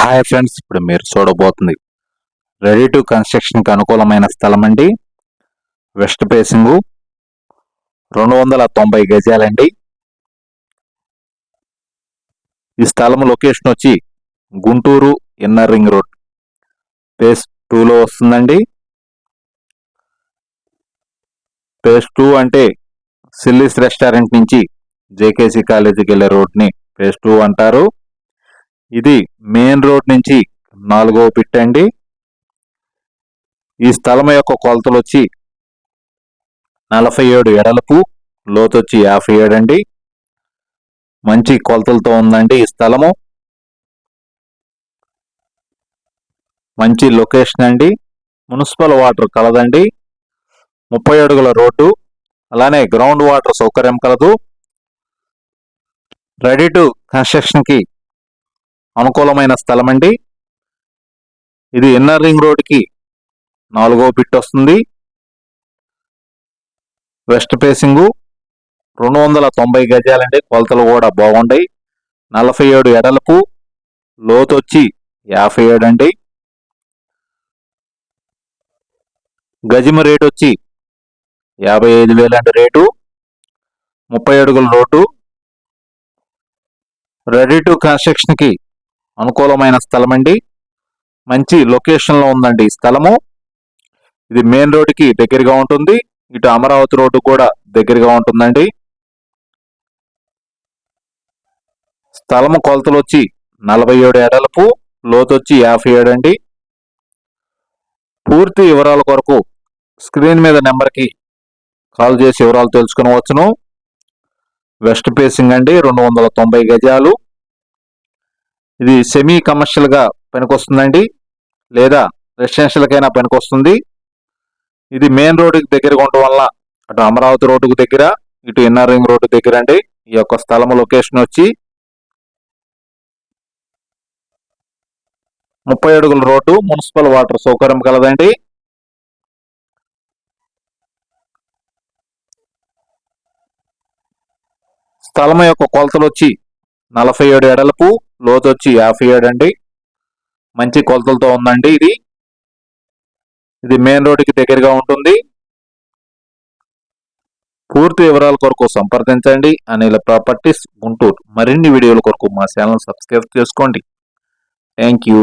Hi friends ఇప్పుడు మీరు చూడబోతుంది ready to కన్స్ట్రక్షన్కి అనుకూలమైన స్థలం అండి. వెస్ట్ ఫేసింగు రెండు వందల తొంభై గజాలండి ఈ స్థలం లొకేషన్ వచ్చి Guntur inner ring road phase టూలో వస్తుందండి. ఫేస్ టూ అంటే సిల్లీస్ రెస్టారెంట్ నుంచి జేకేసీ కాలేజీకి వెళ్ళే రోడ్ని ఫేస్ టూ అంటారు. ఇది మెయిన్ రోడ్ నుంచి నాలుగవ పిట్ అండి. ఈ స్థలం యొక్క కొలతలు వచ్చి నలభై ఏడు ఎడలపు లోతొచ్చి యాభై ఏడు అండి. మంచి కొలతలతో ఉందండి ఈ స్థలము. మంచి లొకేషన్ అండి. మున్సిపల్ వాటర్ కలదండి. ముప్పై అడుగుల రోడ్డు అలానే గ్రౌండ్ వాటర్ సౌకర్యం కలదు. రెడీ టు కన్స్ట్రక్షన్కి అనుకూలమైన స్థలం అండి ఇది ఇన్నర్ రింగ్ రోడ్కి నాలుగో పిట్ వస్తుంది. వెస్ట్ ఫేసింగు రెండు వందల తొంభై గజాలండి. కొలతలు కూడా బాగుంటాయి నలభై ఏడు ఎడలకు లోతు వచ్చి యాభై ఏడు అండి. గజిమ రేటు వచ్చి యాభై ఐదు వేలు అండి రేటు. ముప్పై అడుగుల రోడ్డు రెడీ టు కన్స్ట్రక్షన్కి అనుకూలమైన స్థలం అండి. మంచి లొకేషన్లో ఉందండి ఈ స్థలము. ఇది మెయిన్ రోడ్డుకి దగ్గరగా ఉంటుంది. ఇటు అమరావతి రోడ్డు కూడా దగ్గరగా ఉంటుందండి. స్థలము కొలతలు వచ్చి నలభై ఏడు ఎడలపు లోతు వచ్చి యాభై ఏడు అండి. పూర్తి వివరాల కొరకు స్క్రీన్ మీద నెంబర్కి కాల్ చేసి వివరాలు తెలుసుకునవచ్చును. వెస్ట్ ఫేసింగ్ అండి రెండు వందల తొంభై గజాలు. ఇది సెమీ కమర్షియల్గా పనికొస్తుందండి. లేదా రెసిడెన్షియల్కైనా పనికొస్తుంది. ఇది మెయిన్ రోడ్డుకి దగ్గరగా ఉండటం వల్ల అటు అమరావతి రోడ్డుకు దగ్గర ఇటు ఇన్నర్ రింగ్ రోడ్డు దగ్గర అండి. ఈ యొక్క స్థలం లొకేషన్ వచ్చి ముప్పై అడుగుల రోడ్డు మున్సిపల్ వాటర్ సౌకర్యం కలదండి. స్థలం యొక్క కొలతలు వచ్చి నలభై ఏడు ఎడలపు లోతు వచ్చి యాభై ఏడు అండి. మంచి కొలతలతో ఉందండి ఇది. ఇది మెయిన్ రోడ్డుకి దగ్గరగా ఉంటుంది. పూర్తి వివరాల కొరకు సంప్రదించండి. అనిల ప్రాపర్టీస్ గుంటూరు. మరిన్ని వీడియోల కొరకు మా ఛానల్ సబ్స్క్రైబ్ చేసుకోండి. Thank you.